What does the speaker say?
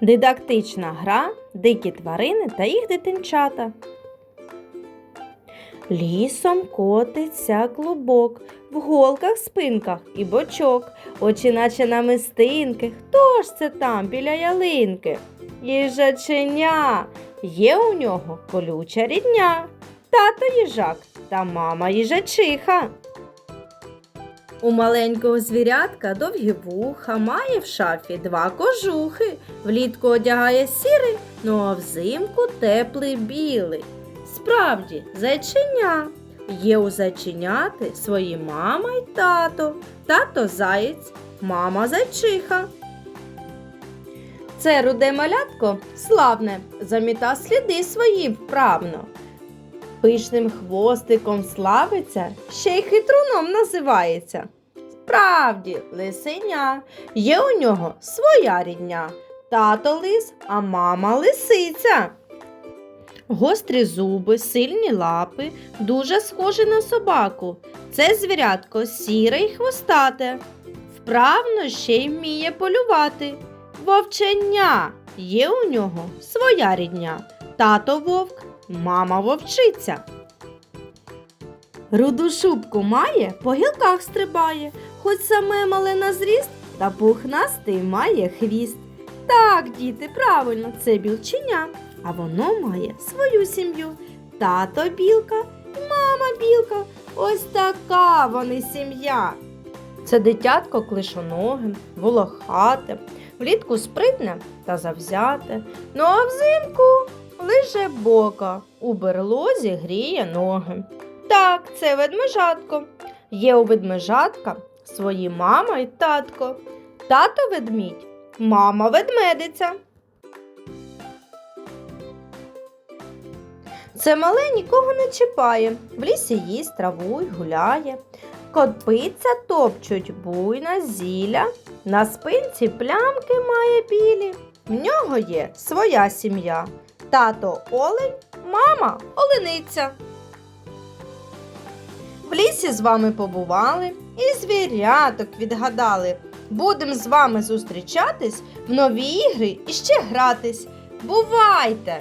Дидактична гра, дикі тварини та їх дитинчата. Лісом котиться клубок, в голках, спинках і бочок, очі наче намистинки. Хто ж це там біля ялинки? Їжаченя, є у нього колюча рідня, тато їжак та мама їжачиха. У маленького звірятка довгі вуха, має в шафі два кожухи, влітку одягає сірий, ну а взимку теплий білий. Справді, зайченя. Є у зайченяти свої мама й тато, тато заєць, мама зайчиха. Це руде малятко славне, заміта сліди свої вправно. Пишним хвостиком славиться, ще й хитруном називається. Справді, лисеня, є у нього своя рідня. Тато лис, а мама лисиця. Гострі зуби, сильні лапи, дуже схожі на собаку. Це звірятко сіре й хвостате. Вправно ще й вміє полювати. Вовчення є у нього своя рідня. Тато вовк, мама вовчиця. Руду шубку має, по гілках стрибає, хоч саме мале на зріст, та пухнастий має хвіст. Так, діти, правильно, це білченя, а воно має свою сім'ю. Тато білка, і мама білка. Ось така вони сім'я. Це дитятко клишоноге, волохате, влітку спритне та завзяте. Ну а взимку лише бока, у берлозі гріє ноги. Так, це ведмежатко. Є у ведмежатка свої мама й татко. Тато ведмідь, мама ведмедиця. Це мале нікого не чіпає, в лісі їсть траву й гуляє. Копиця топчуть буйна зілля, на спинці плямки має білі. В нього є своя сім'я. Тато олень, мама олениця. В лісі з вами побували і звіряток відгадали. Будем з вами зустрічатись в нові ігри і ще гратись. Бувайте!